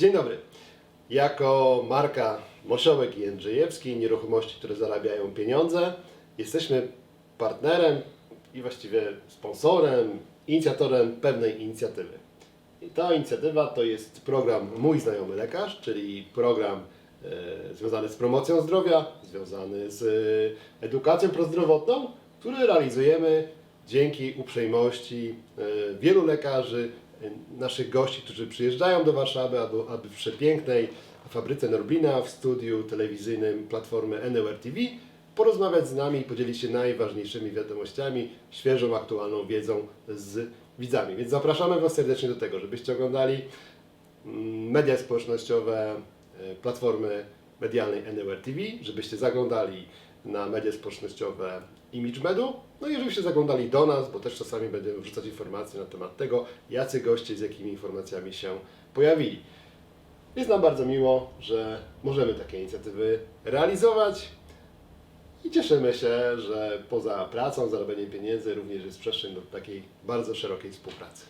Dzień dobry. Jako marka Mosiołek i Jędrzejewski, nieruchomości, które zarabiają pieniądze, jesteśmy partnerem i właściwie sponsorem, inicjatorem pewnej inicjatywy. I ta inicjatywa to jest program Mój Znajomy Lekarz, czyli program e, związany z promocją zdrowia, związany z e, edukacją prozdrowotną, który realizujemy dzięki uprzejmości e, wielu lekarzy, naszych gości, którzy przyjeżdżają do Warszawy, aby, aby w przepięknej fabryce Norblina w studiu telewizyjnym platformy NOR TV porozmawiać z nami i podzielić się najważniejszymi wiadomościami, świeżą, aktualną wiedzą z widzami. Więc zapraszamy Was serdecznie do tego, żebyście oglądali mm, media społecznościowe e, platformy medialnej NOR TV, żebyście zaglądali na media społecznościowe ImageMedu, no i żebyście zaglądali do nas, bo też czasami będziemy wrzucać informacje na temat tego, jacy goście z jakimi informacjami się pojawili. Jest nam bardzo miło, że możemy takie inicjatywy realizować i cieszymy się, że poza pracą, zarabianiem pieniędzy również jest przestrzeń do takiej bardzo szerokiej współpracy.